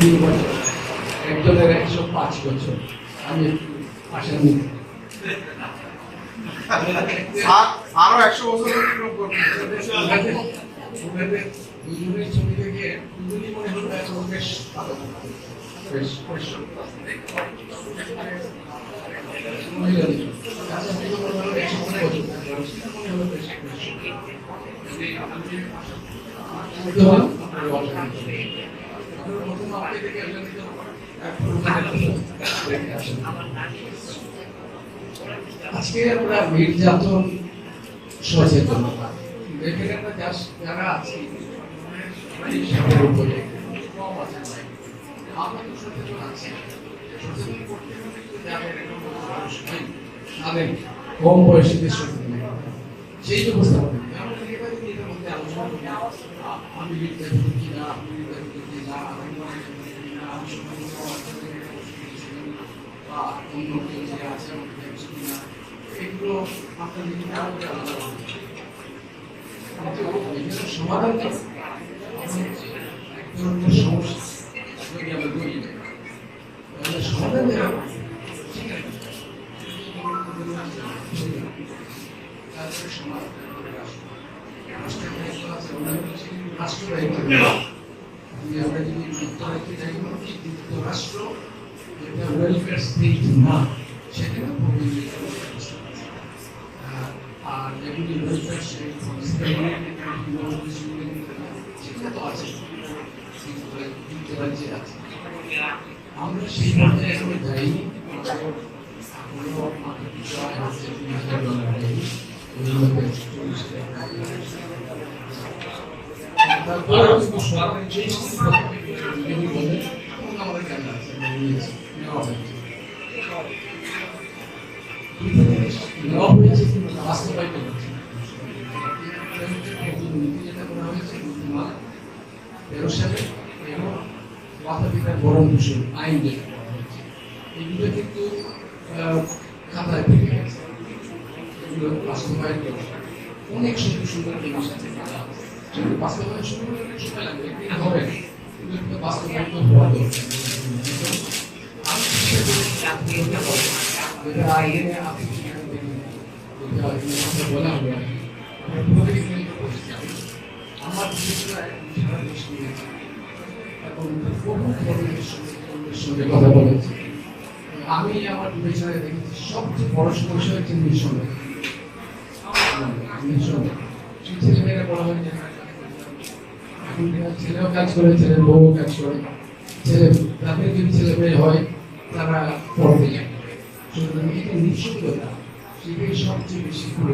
দুই বছর একজনের একশো পাঁচ বছর। আমি আশান্বিত আর- একশো বছর দুজনের ছবি দুজনই মনে হলো এখন বেশ ভালো বেশ পরিশ্রম মনে হলো বেশ আজকে আমরা নির্যাতন সচেতনতা এখানে যারা আছি কম আছে সেই উপস্থাপন আমি কিনা আমি নির্যাতিত কিনা আমি সমাজে সমাজে বা অন্য কেউ যে আছে আমাকে দেখছে কিনা এগুলো সমাধান সমস্যা যদি আমরা সমাধান যেটা ঠিক আছে তারপরে সমাধান করে আসব। রাষ্ট্র আমরা যদি যুক্তরাষ্ট্রে এটা ওয়েলফেয়ার স্টেট না সেখানে আর যেগুলি ওয়েলফেয়ার স্টেট সেটা তো আছে আমরা সেই পর্যায়ে এখনও যাইনি এখনও আমাদের বিষয় আছে তিন হাজার ডলার হয়নি তারপরে আমাদের বাস্তবায়িত হচ্ছে। নীতি করা হয়েছে তেরো সালে দূষণ আইন যেটা এগুলো কিন্তু খাতায় থেকে এগুলো বাস্তবায়ন করা অনেক সুন্দর সুন্দর জিনিস আছে সেগুলো বাস্তবায়ন শুরু সময় লাগবে হবে আমি আমরা বিবেচনায় দেখেছি সবচেয়ে বড় সমস্যা হচ্ছে নিঃসঙ্গ নিঃসঙ্গ ছেলেমেয়েরা বলা হয় ছেলেও কাজ করে ছেলে বউ কাজ করে ছেলে তাদের যদি ছেলে মেয়ে হয়, তারা পড়তে যায় সুতরাং এটা নিশ্চিত নিঃসঙ্গতা সেটাই সবচেয়ে বেশি করে